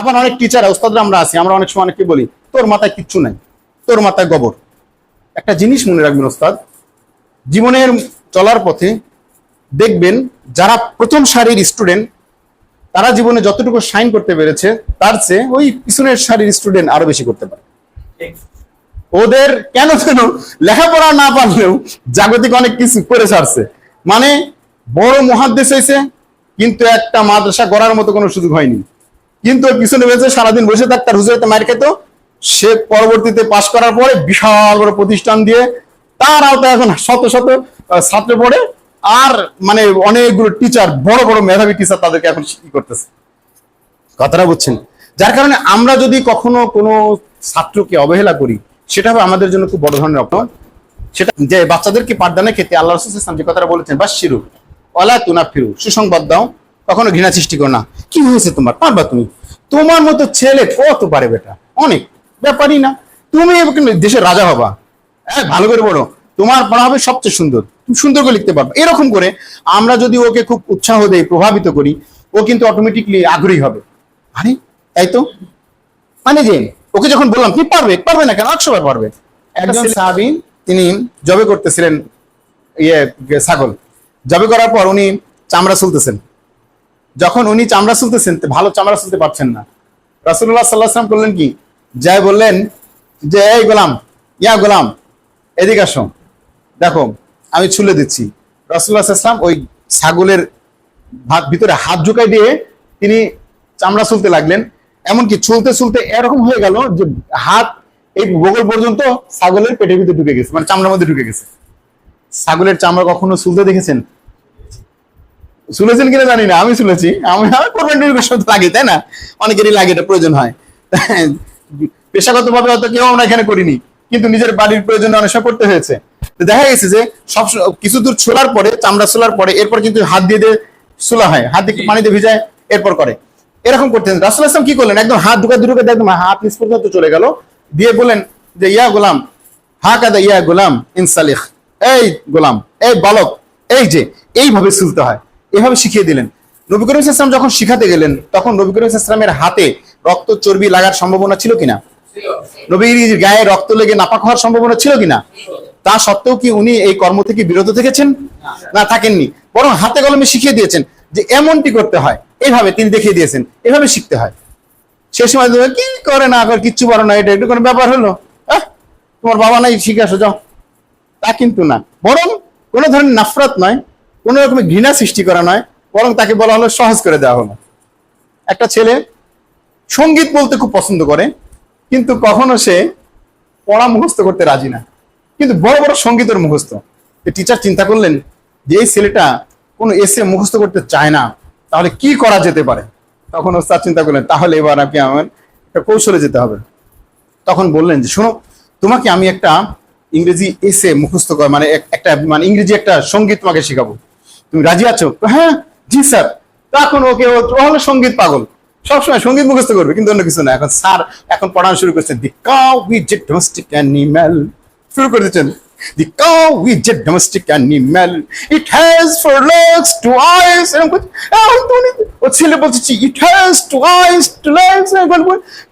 আবার অনেক টিচার ওস্তাদরা আমরা আছি, আমরা অনেক সময় অনেককে বলি, তোর মাথায় কিচ্ছু নাই, তোর মাথায় গোবর। একটা জিনিস মনে রাখবেন, ওস্তাদ, জীবনের চলার পথে দেখবেন যারা প্রথম সারির স্টুডেন্ট তারা জীবনে যতটুকু সাইন করতে পেরেছে, তার চেয়ে ওই পিছনের সারির স্টুডেন্ট আরও বেশি করতে পারে। ওদের কেন কেন লেখাপড়া না পারলেও জাগতিক অনেক কিছু করে ছাড়ছে। মানে বড় মহাদ্দেশ হয়েছে, কিন্তু একটা মাদ্রাসা গড়ার মতো কোনো সুযোগ হয়নি। কিন্তু পিছনে রয়েছে সারাদিন বসে থাকতে আর হুজুরাতে মার খেত সে পরবর্তীতে পাশ করার পরে বিশাল বড় প্রতিষ্ঠান দিয়ে তার আওতায় এখন শত শত ছাত্র পড়ে। আর মানে অনেকগুলো টিচার বড় বড় মেধাবী টিচার তাদেরকে এখন কি করতেছে। কথাটা বুঝছেন। যার কারণে আমরা যদি কখনো কোনো ছাত্রকে অবহেলা করি, সেটা হবে আমাদের জন্য খুব বড় ধরনের অপমান। সেটা যে বাচ্চাদেরকে পাঠদানের ক্ষেত্রে আল্লাহ রসুল ইসলাম যে কথাটা বলেছেন বা শিরু অলা তুনা ফিরু সুসংবাদ দাও। কখনো ঘৃণা সৃষ্টি করো না। কি হয়েছে তোমার? পারবা তুমি? তোমার মতো ছেলে কত পারে বেটা? অনেক। ব্যাপারই না। তুমি দেশের রাজা হবা। হ্যাঁ ভালো করে বলো। তোমার পড়া হবে সবচেয়ে সুন্দর। তুমি সুন্দর করে লিখতে পারবে। এরকম করে আমরা যদি ওকে খুব উৎসাহ দেই প্রভাবিত করি ও কিন্তু অটোমেটিকলি আগ্রহী হবে। আরে তাই তো? মানে যে ওকে যখন বললাম কি পারবে? পারবে না কেন? একশো বার পারবে। একজন সাহাবি তিনি জবে করতেছিলেন ইয়ে ছাগল জবে করার পর উনি চামড়া চুলতেছেন যখন উনি চামড়া চুলতেছেন তো ভালো চামড়া চুলতে পারছেন না। রাসুল্লাহ সাল্লাহ সাল্লাম করলেন কি? যাই বললেন যে, এই গোলাম, ইয়া গোলাম, এদিকে আসো। দেখো, আমি ছুলে দিচ্ছি। রাসুল্লাহ ইসলাম ওই ছাগলের ভাত ভিতরে হাত ঢুকাই দিয়ে তিনি চামড়া চুলতে লাগলেন। এমনকি চুলতে চুলতে এরকম হয়ে গেল যে হাত এই বগল পর্যন্ত ছাগলের পেটের ভিতরে ঢুকে গেছে মানে চামড়ার মধ্যে ঢুকে গেছে। ছাগলের চামড়া কখনো চুলতে দেখেছেন? শুনেছেন কিনা জানি না, আমি শুনেছি। আমি আমার লাগে, তাই না? অনেকেরই লাগে, এটা প্রয়োজন হয়। পেশাগত ভাবে হয়তো কেউ আমরা এখানে করিনি, কিন্তু নিজের বাড়ির প্রয়োজনে অনেক সময় করতে হয়েছে। দেখা গেছে যে, সব কিছু দূর ছোলার পরে, চামড়া ছোলার পরে, এরপর কিন্তু হাত দিয়ে দিয়ে ছোলা হয়। হাত দিয়ে পানিতে ভিজায়, এরপর করে। এরকম করতেন। রাসুল আসলাম কি করলেন? একদম হাত ঢুকা ঢুকে একদম হাত নিচ পর্যন্ত চলে গেল। দিয়ে বলেন যে, ইয়া গোলাম হা কাদা ইয়া গোলাম ইনসালিখ এই গোলাম, এই বালক, এই যে, এইভাবে চলতে হয়। এভাবে শিখিয়ে দিলেন। নবী করিম ইসলাম যখন শিখাতে গেলেন, তখন নবী করিম ইসলামের হাতে রক্ত চর্বি লাগার সম্ভাবনা ছিল কিনা? নবীর গায়ে রক্ত লেগে নাপাক হওয়ার সম্ভাবনা ছিল কিনা? তা সত্ত্বেও কি উনি এই কর্ম থেকে বিরত থেকেছেন? না, থাকেননি। বরং হাতে কলমে শিখিয়ে দিয়েছেন যে এমনটি করতে হয়। এইভাবে তিনি দেখিয়ে দিয়েছেন। এভাবে শিখতে হয়। সে সময় কি করে না করে? কিচ্ছু পারো না, এটা একটু কোনো ব্যাপার হলো। তোমার বাবা নাই, শিখে আসো, যাও। তা কিন্তু না। বরং কোনো ধরনের নাফরত নয়। কোনো রকমের ঘৃণা সৃষ্টি করা নয়, বরং তাকে বলা হলো সহজ করে দেওয়া হলো। একটা ছেলে সংগীত বলতে খুব পছন্দ করে, কিন্তু কখনো সে পড়া মুখস্থ করতে রাজি না। কিন্তু বড় বড় সঙ্গীতের মুখস্থ। টিচার চিন্তা করলেন যে এই ছেলেটা কোনো এসে মুখস্থ করতে চায় না, তাহলে কি করা যেতে পারে? তখন ওস্তাদ চিন্তা করলেন, তাহলে এবার আপনি আমার একটা কৌশলে যেতে হবে। তখন বললেন যে, শোনো, তোমাকে আমি একটা ইংরেজি এসে মুখস্থ কর মানে একটা মানে ইংরেজি একটা সংগীত তোমাকে শেখাবো। তুমি রাজি আছো? হ্যাঁ জি স্যার। তখন ওকে ও হলো সংগীত পাগল। সবসময় সংগীত মুখস্থ করবে, কিন্তু অন্য কিছু না। এখন স্যার এখন পড়ানো শুরু করছে। দি কাউ উইথ যে ডোমেস্টিক অ্যানিম্যাল শুরু করে দিচ্ছেন। দি কাউ উইথ যে domestic animal it has four legs two eyes এরকম করছে। ও ছেলে বলছে it has two eyes two legs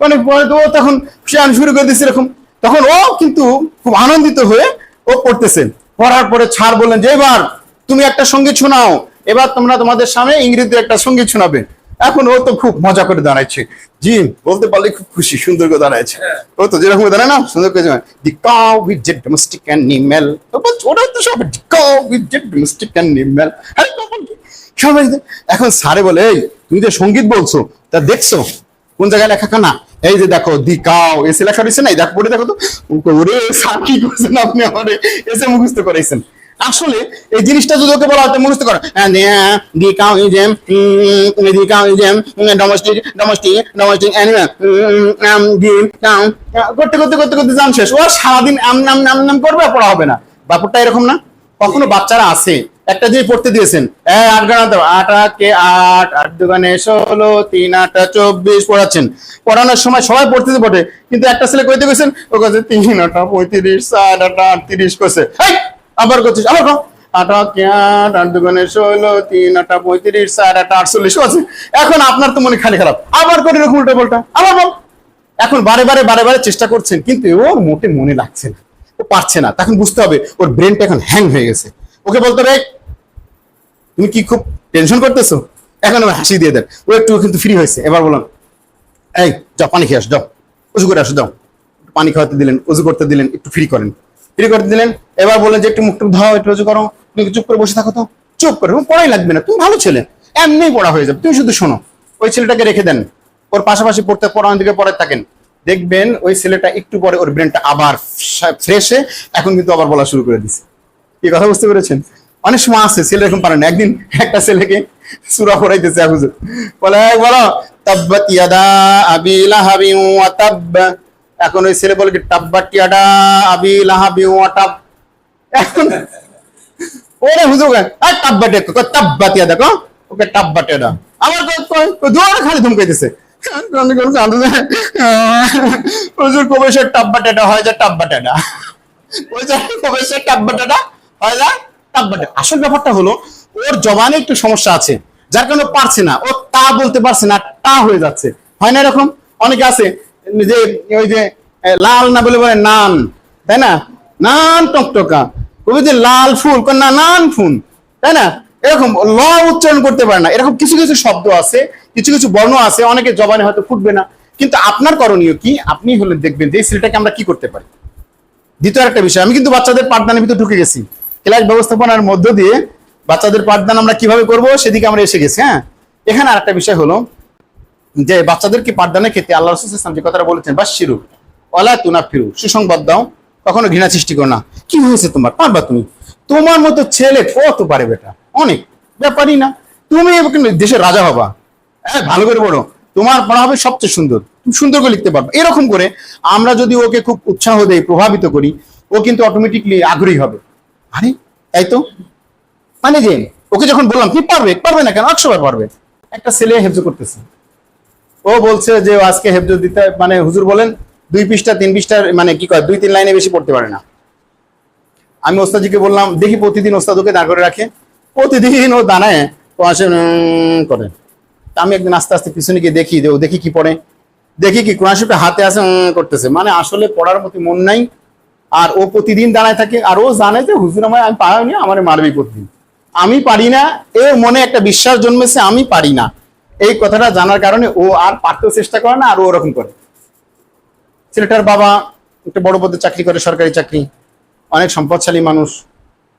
মানে ও তখন সে শুরু করে দিচ্ছে এরকম। তখন ও কিন্তু খুব আনন্দিত হয়ে ও পড়তেছেন পড়ার পরে ছাড় বললেন যে, এবার তুমি একটা সংগীত শোনাও। এবার তোমরা তোমাদের সামনে ইংরেজিতে একটা সংগীত শোনাবে। এখন ও তো খুব মজা করে দাঁড়াচ্ছে। জি বলতে পারলে খুব খুশি সুন্দর করে দাঁড়াচ্ছে। ও তো যেরকম দাঁড়ায় না সুন্দর করে দি কাউ উইথ জে ডোমেস্টিক অ্যানিম্যাল ওটা তো সব দি কাউ উইথ জে ডোমেস্টিক অ্যানিম্যাল আরে? সবাই এখন স্যারে বলে এই তুমি যে সংগীত বলছো তা দেখছ? কোন জায়গায় লেখা না? এই যে দেখো দি কাও এসে লেখা রয়েছে না? দেখো পড়ে দেখো তো। ওরে স্যার কি করছেন আপনি আমারে? এসে মুখস্থ করাইছেন। আসলে এই জিনিসটা যদি ওকে বলা হতো মুখস্থ করো। কাউ করতে করতে করতে করতে জান শেষ। ও সারাদিন আম, নাম নাম নাম করবে পড়া হবে না। ব্যাপারটা এরকম না। কখনো বাচ্চারা আছে, একটা জিনিস পড়তে দিয়েছেন। হ্যাঁ আট গানা দাও। আট আটকে আট আট দোকানে ষোলো, তিন আটটা চব্বিশ পড়াচ্ছেন। পড়ানোর সময় সবাই পড়তে পড়ে কিন্তু একটা ছেলে কইতে গেছেন ও কাছে তিন, আটা পঁয়ত্রিশ, চার, আটা আটত্রিশ করছে আবার করছিস, আবার আছে এখন আপনার তো মনে খালি খারাপ। আবার করে এরকম উল্টো পাল্টা। আবার বল। এখন বারে বারে বারে বারে চেষ্টা করছেন, কিন্তু ওর মোটে মনে লাগছে না। ও পারছে না। তখন বুঝতে হবে, ওর ব্রেনটা এখন হ্যাং হয়ে গেছে। ওকে বলতে হবে, তুমি কি খুব টেনশন করতেছো? এখন আমি হাসি দিয়ে দেন। ও একটু কিন্তু ফ্রি হয়েছে। এবার বললাম, এই, যাও, পানি খেয়ে আসো, যাও। উজু করে আসো, যাও। পানি খাওয়াতে দিলেন, উজু করতে দিলেন, একটু ফ্রি করেন। ফ্রি করতে দিলেন। এবার বললেন যে, একটু মুখ টুক ধাও একটু উজু করো তুমি চুপ করে বসে থাকো তো? চুপ করে পড়াই লাগবে না, তুমি ভালো ছেলে এমনি পড়া হয়ে যাবে, তুমি শুধু শোনো। ওই ছেলেটাকে রেখে দেন। ওর পাশাপাশি পড়তে, পড়ানোর দিকে পড়ে থাকেন। দেখবেন ওই ছেলেটা একটু পরে ওর ব্রেনটা আবার ফ্রেশে এখন কিন্তু আবার বলা শুরু করে দিছে। কি কথা বুঝতে পেরেছেন? অনেক সময় আছে, ছেলে এরকম পারে না। একদিন একটা ছেলেকে সুরা পড়াইতেছে হুজুর বলে বলো, তাব্বাত ইয়াদা আবি লাহাবি ওয়া তাব্ব। এখন ওই ছেলে বলে ইয়াদা আবি এখন ওরে হুজুর কয় তাব্বাত ইয়াদা কো ওকে ইয়াদা আমার খালি হুজুর কবে সে ইয়াদা হয় ইয়াদা ওই যে কবে সে তাব্বাটাটা হয় তাব্বাটা আসল ব্যাপারটা হলো, ওর জবানে একটু সমস্যা আছে, যার কারণে পারছে না। ও তা বলতে পারছে না, তা হয়ে যাচ্ছে। হয় না এরকম? অনেকে আছে যে ওই যে লাল না বলে বলে নান, তাই না? নান টকটকা। কবি যে লাল ফুল না, নান ফুল, তাই না? এরকম ল উচ্চারণ করতে পারে না। এরকম কিছু কিছু শব্দ আছে, কিছু কিছু বর্ণ আছে, অনেকে জবানে হয়তো ফুটবে না। কিন্তু আপনার করণীয় কি? আপনি হলে দেখবেন যে এই ছেলেটাকে আমরা কি করতে পারি। দ্বিতীয় একটা বিষয়, আমি কিন্তু বাচ্চাদের পাঠদানের ভিতরে ঢুকে গেছি। ক্লাস ব্যবস্থাপনার মধ্য দিয়ে বাচ্চাদের পাঠদান আমরা কীভাবে করব, সেদিকে আমরা এসে গেছি হ্যাঁ? এখানে আরেকটা বিষয় হলো যে বাচ্চাদেরকে পাঠদানের ক্ষেত্রে আল্লাহ রসুল ইসলাম যে কথাটা বলেছেন বা শিরু অলা তুনা ফিরু সুসংবাদ দাও, কখনো ঘৃণা সৃষ্টি করো না। কি হয়েছে তোমার? পারবা তুমি? তোমার মতো ছেলে কত পারে বেটা? অনেক। ব্যাপারই না। তুমি দেশের রাজা হবা। হ্যাঁ ভালো করে পড়ো তোমার পড়া হবে সবচেয়ে সুন্দর। তুমি সুন্দর করে লিখতে পারবে। এরকম করে আমরা যদি ওকে খুব উৎসাহ দেই, প্রভাবিত করি, ও কিন্তু অটোমেটিকলি আগ্রহী হবে। আরে, তাই তো? মানে যে, ওকে যখন বললাম কি পারবে? পারবে না কেন? একশো পারবে। একটা ছেলে হেফজ করতেছে। ও বলছে যে ও আজকে হেফজ দিতে মানে হুজুর বলেন দুই পৃষ্ঠা, তিন পৃষ্ঠার মানে কি কয়, দুই তিন লাইনে বেশি পড়তে পারে না। আমি ওস্তাদজিকে বললাম, দেখি প্রতিদিন ওস্তাদ ওকে দাঁড় করে রাখে। প্রতিদিন ও দাঁড়ায় তো আসে করে। আমি একদিন আস্তে আস্তে পিছনে গিয়ে দেখি যে ও দেখি কি পড়ে। দেখি কি, কোরআন শরীফটা হাতে আসে করতেছে। মানে আসলে পড়ার প্রতি মন নাই, আর ও প্রতিদিন দাঁড়ায় থাকে, আর ও জানে যে, হুজুর আমার আমি পারিনি আমার মারবি প্রতিদিন। আমি পারি না এর মনে একটা বিশ্বাস জন্মেছে, আমি পারি না। এই কথাটা জানার কারণে ও আর পারতেও চেষ্টা করে না, আর ওরকম করে। ছেলেটার বাবা একটা বড় পদে চাকরি করে, সরকারি চাকরি, অনেক সম্পদশালী মানুষ।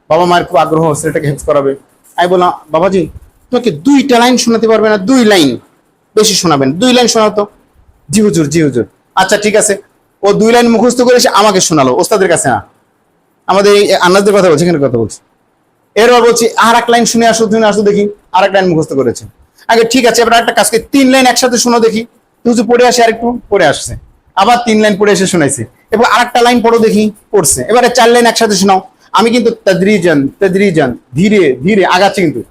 বাবা মায়ের খুব আগ্রহ, ছেলেটাকে হেল্প করাবে। আমি বললাম, বাবাজি, তোমাকে দুইটা লাইন শোনাতে পারবে না, দুই লাইন। বেশি শোনাবেন, দুই লাইন শোনাতো জি হুজুর জি হুজুর। আচ্ছা ঠিক আছে। ও দুই লাইন মুখস্থ করে এসে আমাকে শোনালো, ওস্তাদের কাছে না। আমাদের এই আন্নাজদের কথা বলছি, এখানে কথা বলছি। এরপর বলছি আর এক লাইন শুনে আসো শুনে আসো দেখি আর এক লাইন মুখস্থ করেছে। আগে ঠিক আছে, এবার একটা কাজকে তিন লাইন একসাথে শুনো দেখি। তুই পড়ে আসে আরেকটু, পড়ে আসছে। আবার তিন লাইন পড়ে এসে শোনাইছে। এবার আরেকটা লাইন পড়ো দেখি, পড়ছে। এবারে চার লাইন একসাথে শোনাও। আমি কিন্তু তদ্রিজান তদ্রিজান, ধীরে ধীরে আগাচ্ছে কিন্তু।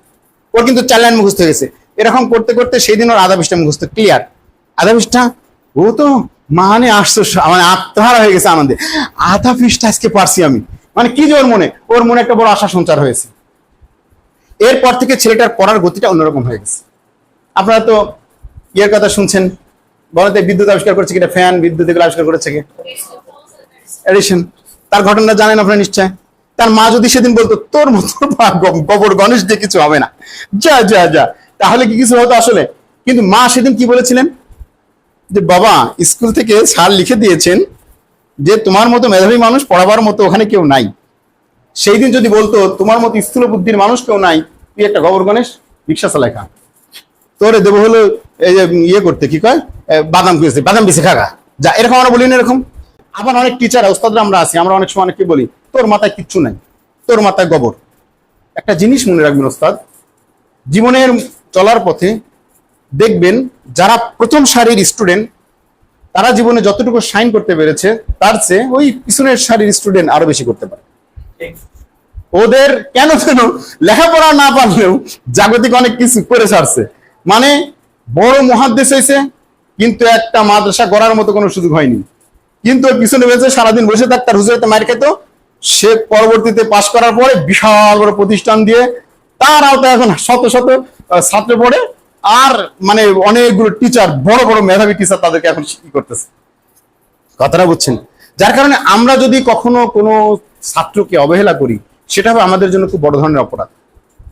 ওর কিন্তু চার লাইন মুখস্থ গেছে। এরকম করতে করতে সেই দিন ওর আধা পৃষ্ঠা মুখস্থ ক্লিয়ার আধা পৃষ্ঠা ও তো মানে আসছো মানে আত্মহারা হয়ে গেছে আনন্দে। আধা পৃষ্ঠা আজকে পারছি আমি। মানে কি যে ওর মনে ওর মনে একটা বড় আশা সঞ্চার হয়েছে। এরপর থেকে ছেলেটার পড়ার গতিটা অন্যরকম হয়ে গেছে। আপনারা তো ইয়ের কথা শুনছেন। বলতে বিদ্যুৎ আবিষ্কার করেছে কিনা? ফ্যান, বিদ্যুৎ এগুলো আবিষ্কার করেছে কি? এডিশন তার ঘটনা জানেন আপনারা নিশ্চয়? তার মা যদি সেদিন বলতো, তোর মতো গোবর গণেশ দিয়ে কিছু হবে না। যা যা যা। তাহলে কি কিছু হতো আসলে? কিন্তু মা সেদিন কি বলেছিলেন? যে, বাবা, স্কুল থেকে স্যার লিখে দিয়েছেন যে, তোমার মতো মেধাবী মানুষ পড়াবার মতো ওখানে কেউ নাই। সেই দিন যদি বলতো, তোমার মতো স্থূল বুদ্ধির মানুষ কেউ নাই, তুই একটা গোবর গণেশ রিক্সা চালাই খা। তোরে দেবো হলো এই যে ইয়ে করতে, কি কয়? বাদাম কিনেছে বাদাম বেশি খাগা। যা, এরকম আমরা বলি না এরকম। আবার অনেক টিচার ওস্তাদরা আমরা আছি, আমরা অনেক সময় অনেককে বলি, তোর মাথায় কিচ্ছু নাই, তোর মাথায় গোবর। একটা জিনিস মনে রাখবেন ওস্তাদ, জীবনের চলার পথে দেখবেন যারা প্রথম সারির স্টুডেন্ট তারা জীবনে যতটুকু সাইন করতে পেরেছে, তার চেয়ে ওই পিছনের সারির স্টুডেন্ট আরও বেশি করতে পারে। ওদের কেন কেন লেখাপড়া না পারলেও জাগতিক অনেক কিছু করে ছাড়ছে। মানে বড় মহাদেশ হয়েছে, কিন্তু একটা মাদ্রাসা গড়ার মতো কোনো সুযোগ হয়নি। কিন্তু পিছনে বেঁচে সারাদিন বসে থাক, তার হুজুরাতে মার খেত। সে পরবর্তীতে পাশ করার পরে বিশাল বড় প্রতিষ্ঠান দিয়ে তার আওতায় এখন শত শত ছাত্র পড়ে। আর মানে অনেকগুলো টিচার বড় বড় মেধাবী টিচার তাদেরকে এখন কি করতেছে। কথাটা বুঝছেন? যার কারণে আমরা যদি কখনো কোনো ছাত্রকে অবহেলা করি, সেটা হবে আমাদের জন্য খুব বড় ধরনের অপরাধ।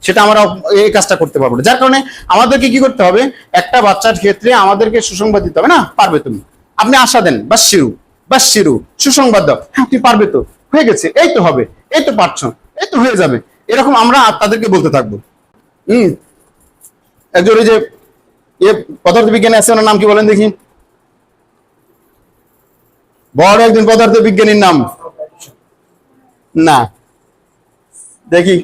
সেটা আমরা এই কাজটা করতে পারব না। যার কারণে আমাদেরকে কি করতে হবে? একটা বাচ্চার ক্ষেত্রে আমাদেরকে সুসংবাদ দিতে হবে, না? পারবে তুমি। আপনি আশা দেন বা শিরু বা শিরু, সুসংবাদ দাও। হ্যাঁ তুই পারবে তো। হয়ে গেছে, এই তো হবে, এই তো পারছ, এই তো হয়ে যাবে। এরকম আমরা তাদেরকে বলতে থাকব। হম? একজন ওই যে, এ পদার্থ বিজ্ঞানী আছে, ওনার নাম কি বলেন দেখি? বড় একজন পদার্থ বিজ্ঞানীর নাম। না। দেখি।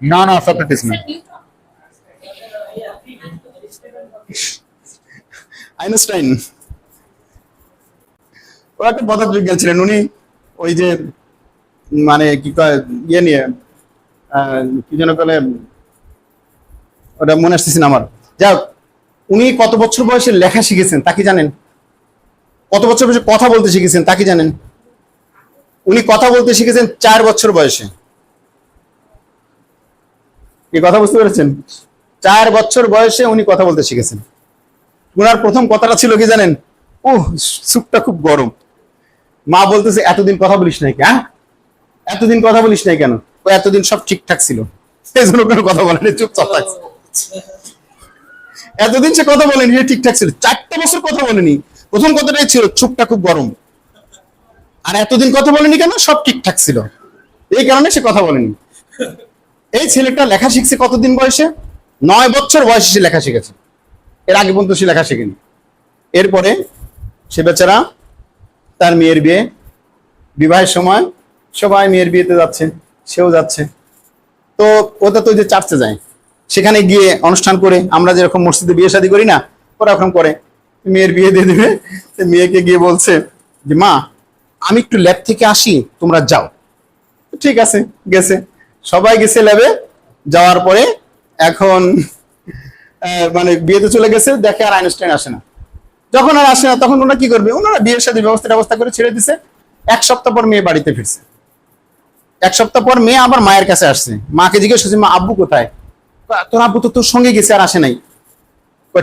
না না সক্রেটিস না। আইনস্টাইন। ও একটা পদার্থ বিজ্ঞান ছিলেন, উনি ওই যে মানে কি কয় ইয়ে নিয়ে কি যেন বলে, ওটা মনে আসতেছে না আমার। যাক উনি কত বছর বয়সে লেখা শিখেছেন, তা কি জানেন? কত বছর বয়সে কথা বলতে শিখেছেন, তা কি জানেন? উনি কথা বলতে শিখেছেন চার বছর বয়সে। কথা বুঝতে পেরেছেন? চার বছর বয়সে উনি কথা বলতে শিখেছেন। উনার প্রথম কথাটা ছিল কি জানেন? ও সুপটা খুব গরম। মা বলতেছে, এতদিন কথা বলিস নাই হ্যাঁ এতদিন কথা বলিস নাই কেন? ও এতদিন সব ঠিকঠাক ছিল। সেই জন্য কোনো কথা বলেনি, চুপচাপ থাকছে এতদিন সে কথা বলেনি, সে ঠিকঠাক ছিল। চারটে বছর কথা বলেনি। প্রথম কথাটাই ছিল চুপটা খুব গরম। আর এতদিন কথা বলেনি কেন? সব ঠিকঠাক ছিল। এই কারণে সে কথা বলেনি। এই ছেলেটা লেখা শিখছে কতদিন বয়সে? নয় বছর বয়সে সে লেখা শিখেছে। এর আগে পর্যন্ত সে লেখা শেখেনি। এরপরে সে বেচারা তার মেয়ের বিয়ে, বিবাহের সময় সবাই মেয়ের বিয়েতে যাচ্ছে, সেও যাচ্ছে। তো ওটা তো যে চার্চে যায়। সেখানে গিয়ে অনুষ্ঠান করে, আমরা যেরকম মসজিদে বিয়ে শাদী করি না, ওরা ওরকম করে। মেয়ের বিয়ে দিয়ে দেবে। মেয়েকে গিয়ে বলছে যে, মা, আমি একটু ল্যাব থেকে আসি, তোমরা যাও। ঠিক আছে। গেছে। সবাই গেছে ল্যাবে, যাওয়ার পরে এখন মানে বিয়েতে চলে গেছে, দেখে আর আইনস্টাইন আসে না। যখন আর আসে না, তখন ওনারা কি করবে? ওনারা বিয়ের সাথে ব্যবস্থা ব্যবস্থা করে ছেড়ে দিছে। এক সপ্তাহ পর মেয়ে বাড়িতে ফিরছে। এক সপ্তাহ পর মেয়ে আবার মায়ের কাছে আসছে। মাকে জিজ্ঞেস করছে, মা, আব্বু কোথায়? তোর আব্বু তো তোর সঙ্গে গেছে আর আসে নাই।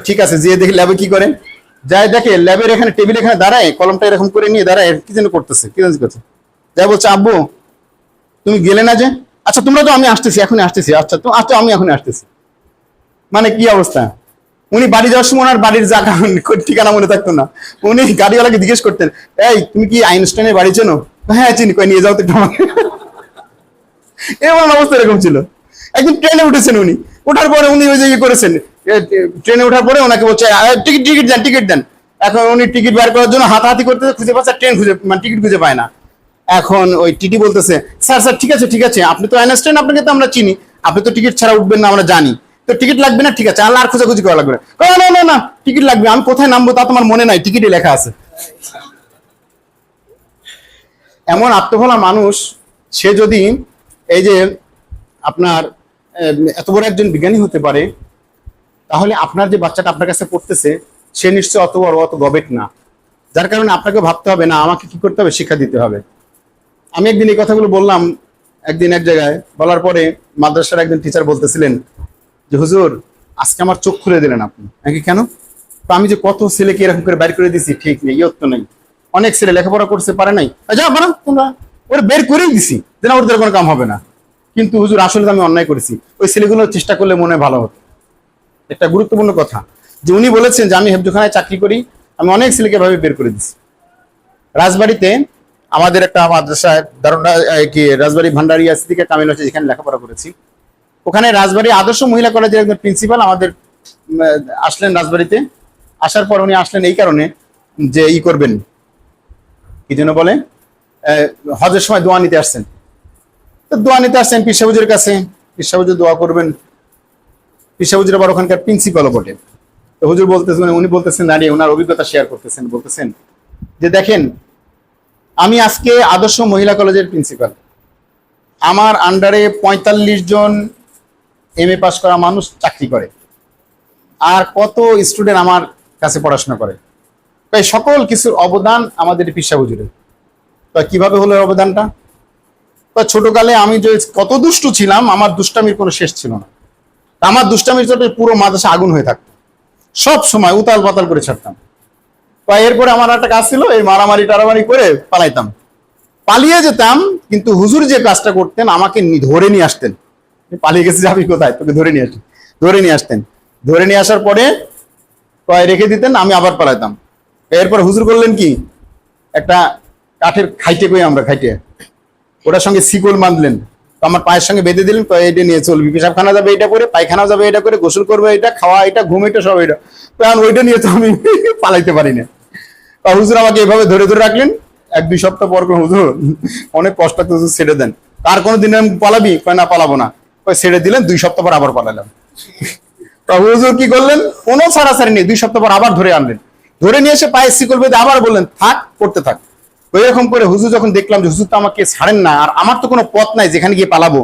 ঠিক আছে যে দেখি ল্যাবে কি করে। যাই দেখে ল্যাবের এখানে টেবিল এখানে দাঁড়ায়, কলমটা এরকম করে নিয়ে দাঁড়ায়, কি যেন করতেছে, কি যেন করছে যাই বলছে, আব্বু, তুমি গেলে না যে? আচ্ছা তোমরা তো আমি আসতেছি, এখনই আসতেছি। আচ্ছা তো আচ্ছা আমি এখনই আসতেছি। মানে কি অবস্থা? উনি বাড়ি যাওয়ার সময় ওনার বাড়ির জায়গা ঠিকানা মনে থাকতো না। উনি গাড়িওয়ালাকে জিজ্ঞেস করতেন, এই, তুমি কি আইনস্টাইনের বাড়ি চেনো? হ্যাঁ চিনি, কই, নিয়ে যাও তো আমাকে। এমন অবস্থা এরকম ছিল। একদিন ট্রেনে উঠেছেন উনি। ওঠার পরে উনি ওই যে ইয়ে করেছেন ট্রেনে ওঠার পরে ওনাকে বলছে টিকিট টিকিট দেন টিকিট দেন। এখন উনি টিকিট বার করার জন্য হাতাহাতি করতে খুঁজে পাচ্ছে, ট্রেন খুঁজে মানে টিকিট খুঁজে পায় না। এখন ওই টিটি বলতেছে, স্যার স্যার, ঠিক আছে ঠিক আছে, আপনি তো আইনস্টাইন, আপনাকে তো আমরা চিনি, আপনি তো টিকিট ছাড়া উঠবেন না, আমরা জানি। তো টিকিট লাগবে না, ঠিক আছে, আল্লাহ আর খোঁজাখুঁজি করা লাগবে না। না না না টিকিট লাগবে, আমি কোথায় নামবো তা তোমার মনে নাই টিকিটে লেখা আছে। এমন আত্মভোলা মানুষ, সে যদি এই যে আপনার এত বড় একজন বিজ্ঞানী হতে পারে, তাহলে আপনার যে বাচ্চাটা আপনার কাছে পড়তেছে, সে নিশ্চয় অত বড় অত গবেট না। যার কারণে আপনাকে ভাবতে হবে, না, আমাকে কি করতে হবে? শিক্ষা দিতে হবে। আমি একদিন এই কথাগুলো বললাম একদিন এক জায়গায়। বলার পরে মাদ্রাসার একদিন টিচার বলতেছিলেন যে, হুজুর, আজকে আমার চোখ খুলে দিলেন আপনি। নাকি কেন? তো আমি যে কত ছেলেকে এরকম করে বাইর করে দিছি, ঠিক নেই, ইয়ত্ত নেই। অনেক ছেলে লেখাপড়া করতে পারে নাই। যা বানা তোমরা ওরা বের করেই দিছি যে না ওদের কোনো কাম হবে না। কিন্তু হুজুর, আসলে তো আমি অন্যায় করেছি। ওই ছেলেগুলো চেষ্টা করলে মনে ভালো হতো। একটা গুরুত্বপূর্ণ কথা, যে উনি বলেছেন যে, আমি হেফজোখানায় চাকরি করি, আমি অনেক ছেলেকে ভাবে বের করে দিছি। রাজবাড়িতে আমাদের একটা মাদ্রাসায় দারুণা কি, রাজবাড়ি ভান্ডারিয়া থেকে কামিল হচ্ছে, যেখানে লেখাপড়া করেছি। ওখানে রাজবাড়ি আদর্শ মহিলা কলেজের একজন প্রিন্সিপাল আমাদের আসলেন রাজবাড়িতে। আসার পর উনি আসলেন এই কারণে যে ই করবেন। কি যেন বলে? হজের সময় দোয়া নিতে আসছেন। তো দোয়া নিতে আসছেন পিসাবুজের কাছে। পিসাবুজুর দোয়া করবেন। পিসাবুজুর আবার ওখানকার প্রিন্সিপালও বটে। তো হুজুর বলতেছেন, উনি বলতেছেন দাঁড়িয়ে ওনার অভিজ্ঞতা শেয়ার করতেছেন। বলতেছেন যে, দেখেন আমি আজকে আদর্শ মহিলা কলেজের প্রিন্সিপাল। আমার আন্ডারে পঁয়তাল্লিশ জন এম এ পাস করা মানুষ চাকরি করে। আর কত স্টুডেন্ট আমার কাছে পড়াশোনা করে। তাই সকল কিছুর অবদান আমাদের পিসা হুজুরের তা কীভাবে হলো অবদানটা? তা ছোটকালে আমি যে কত দুষ্টু ছিলাম, আমার দুষ্টামির কোনো শেষ ছিল না। আমার দুষ্টামির চোটে পুরো মাদ্রাসা আগুন হয়ে থাকতো। সব সময় উতাল পাতাল করে ছাড়তাম। এরপরে আমার একটা কাজ ছিল, এই মারামারি টারামারি করে পালাইতাম। পালিয়ে যেতাম, কিন্তু হুজুর যে কাজটা করতেন, আমাকে ধরে নিয়ে আসতেন। পালিয়ে গেছে যাবি কোথায়? তোকে ধরে নিয়ে আসতেন ধরে নিয়ে আসতেন। ধরে নিয়ে আসার পরে কয় রেখে দিতেন, আমি আবার পালাইতাম। এরপর হুজুর করলেন কি? একটা কাঠের খাইটে কই আমরা খাইটে। ওটার সঙ্গে শিকল বাঁধলেন। তো আমার পায়ের সঙ্গে বেঁধে দিলেন, তো এইটা নিয়ে চলবি। পেশাবখানা যাবে এটা করে পায়খানা যাবে এটা করে, গোসল করবে এটা খাওয়া এটা ঘুম এটা সব এটা তো এখন ওইটা নিয়ে তো আমি পালাইতে পারি না। হুজুর আমাকে এভাবে ধরে ধরে রাখলেন। এক, দুই সপ্তাহ পর করে হুজুর অনেক কষ্ট ছেড়ে দেন। আর কোনো দিন আমি পালাবি? না, পালাবো না। ছেড়ে দিলেন, দুই সপ্তাহ পর আবার পালালাম। হুজুর কি করলেন? কোনো ছাড়াছাড়ি নেই, দুই সপ্তাহ পর আবার ধরে আনলেন। ধরে নিয়ে এসে পায়ে শিকল বেঁধে আবার বললেন, থাক করতে থাক। ওই রকম করে হুজুর যখন দেখলাম যে হুজুর তো আমাকে ছাড়েন না, আর আমার তো কোনো পথ নাই যেখানে গিয়ে পালাবো,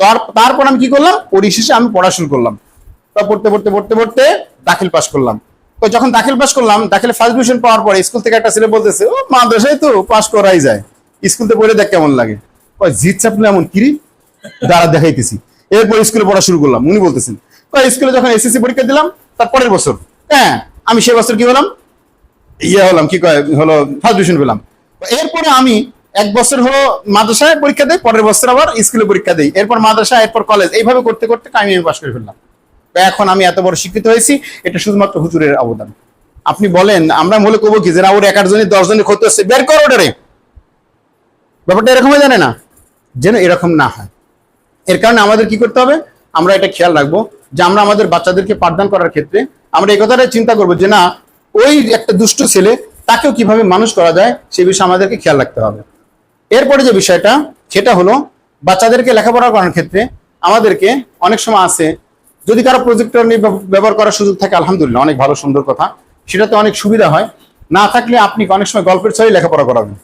তার, তারপর আমি কি করলাম? পরিশেষে আমি পড়া শুরু করলাম। তা পড়তে পড়তে পড়তে পড়তে দাখিল পাশ করলাম। তো যখন দাখিল পাস করলাম, দাখিল ফার্স্ট ডিভিশন পাওয়ার পরে স্কুল থেকে একটা ছেলে বলতেছে, ও, মাদ্রাসায় তো পাস করাই যায়। স্কুলতে পড়ে দেখ কেমন লাগে। ওই জিত চাপলে এমন কিরি? দাঁড়া, দেখাইতেছি। এরপর স্কুলে পড়া শুরু করলাম, উনি বলতেছেন ওই স্কুলে যখন এসএসসি পরীক্ষা দিলাম, তার পরের বছর। হ্যাঁ আমি সে বছর কি হলাম? ইয়ে হলাম, কি কয়, হলো ফার্স্ট ডিভিশন পেলাম। এরপরে আমি এক বছর হলো মাদ্রাসায় পরীক্ষা দেই, পরের বছর আবার স্কুলে পরীক্ষা দেই। এরপর মাদ্রাসা, এরপর কলেজ এইভাবে করতে করতে আমি পাস করে ফেললাম। এখন আমি এত বড় শিক্ষিত হয়েছি, এটা শুধুমাত্র হুজুরের অবদান। আপনি বলেন, আমরা মনে করব কি যে ওর একার জনের দশ জনের ক্ষতি হচ্ছে, বের করো ওটারে। ব্যাপারটা এরকম জানে না। যেন এরকম না হয়। এর কারণে আমাদের কি করতে হবে? আমরা এটা খেয়াল রাখব যে আমরা আমাদের বাচ্চাদেরকে পাঠদান করার ক্ষেত্রে আমরা এই কথাটাই চিন্তা করব যে না, ওই একটা দুষ্ট ছেলে, তাকেও কীভাবে মানুষ করা যায়, সে বিষয়ে আমাদেরকে খেয়াল রাখতে হবে। এরপরে যে বিষয়টা, সেটা হলো, বাচ্চাদেরকে লেখাপড়া করার ক্ষেত্রে আমাদেরকে অনেক সময় আছে যদি কারও প্রজেক্টর নিয়ে ব্যবহার করার সুযোগ থাকে, আলহামদুলিল্লাহ, অনেক ভালো, সুন্দর কথা। সেটাতে অনেক সুবিধা হয়। না থাকলে আপনি অনেক সময় গল্পের ছবি লেখাপড়া করাবেন।